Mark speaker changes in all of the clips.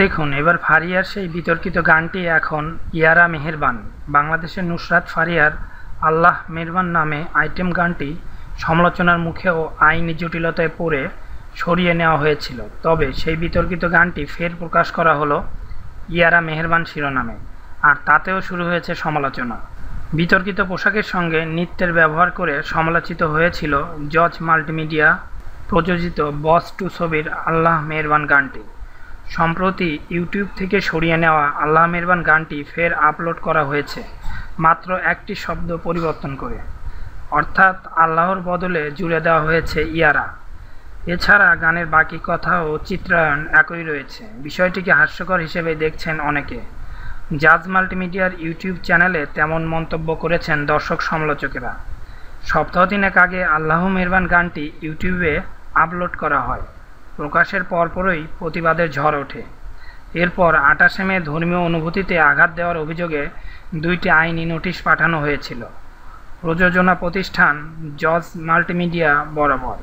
Speaker 1: দেখুন, এবার ফারিয়ার সেই বিতর্কিত গানটি এখন ইয়ারা মেহেরবান। বাংলাদেশের নুসরাত ফারিয়ার আল্লাহ মেহরবান নামে আইটেম গানটি সমালোচনার মুখে ও আইনি জটিলতায় পড়ে সরিয়ে নেওয়া হয়েছিল। তবে সেই বিতর্কিত গানটি ফের প্রকাশ করা হলো ইয়ারা মেহেরবান শিরোনামে। আর তাতেও শুরু হয়েছে সমালোচনা। বিতর্কিত পোশাকের সঙ্গে নৃত্যের ব্যবহার করে সমালোচিত হয়েছিল জজ মাল্টিমিডিয়া প্রযোজিত বস টু ছবির আল্লাহ মেহরবান গানটি। সম্প্রতি ইউটিউব থেকে সরিয়ে নেওয়া আল্লাহ মেহরবান গানটি ফের আপলোড করা হয়েছে, মাত্র একটি শব্দ পরিবর্তন করে। অর্থাৎ আল্লাহর বদলে জুড়ে দেওয়া হয়েছে ইয়ারা। এছাড়া গানের বাকি কথা ও চিত্রায়ন একই রয়েছে। বিষয়টিকে হাস্যকর হিসেবে দেখছেন অনেকে। জাজ মাল্টিমিডিয়ার ইউটিউব চ্যানেলে তেমন মন্তব্য করেছেন দর্শক সমালোচকেরা। সপ্তাহ তিনেক আগে আল্লাহ মেহরবান গানটি ইউটিউবে আপলোড করা হয়। প্রকাশের পরপরই প্রতিবাদের ঝড় ওঠে। এরপর আটাশে মে ধর্মীয় অনুভূতিতে আঘাত দেওয়ার অভিযোগে দুইটি আইনি নোটিশ পাঠানো হয়েছিল। প্রযোজনা প্রতিষ্ঠান জজ মাল্টিমিডিয়া বরাবর।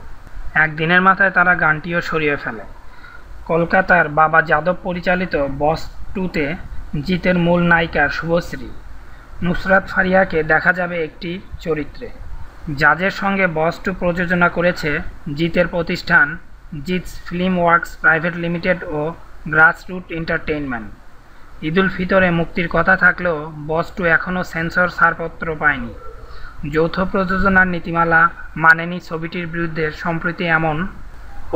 Speaker 1: একদিনের মাথায় তারা গানটিও সরিয়ে ফেলে। কলকাতার বাবা যাদব পরিচালিত বস টুতে জিতের মূল নায়িকা শুভশ্রী। নুসরাত ফারিয়াকে দেখা যাবে একটি চরিত্রে। জাজের সঙ্গে বস টু প্রযোজনা করেছে জিতের প্রতিষ্ঠান Jeet's film works private limited ও গ্রাসরুট এন্টারটেইনমেন্ট। ঈদুল ফিতরে মুক্তির কথা থাকলেও বস টু এখনও সেন্সর ছাড়পত্র পায়নি। যৌথ প্রযোজনার নীতিমালা মানেনি ছবিটির বিরুদ্ধে সম্প্রতি এমন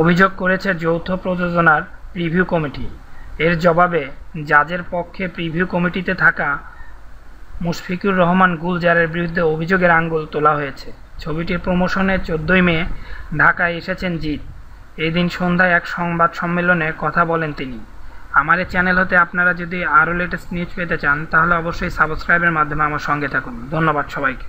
Speaker 1: অভিযোগ করেছে যৌথ প্রযোজনার রিভিউ কমিটি। এর জবাবে জাজের পক্ষে প্রিভিউ কমিটিতে থাকা মুশফিকুর রহমান গুলজারের বিরুদ্ধে অভিযোগের আঙ্গুল তোলা হয়েছে। ছবিটির প্রমোশনে চোদ্দোই মে ঢাকায় এসেছেন জিৎ। এদিন সন্ধ্যায় এক সংবাদ সম্মেলনে কথা বলেন তিনি। আমার এই চ্যানেল হতে আপনারা যদি আরও লেটেস্ট নিউজ পেতে চান, তাহলে অবশ্যই সাবস্ক্রাইবের মাধ্যমে আমার সঙ্গে থাকুন। ধন্যবাদ সবাইকে।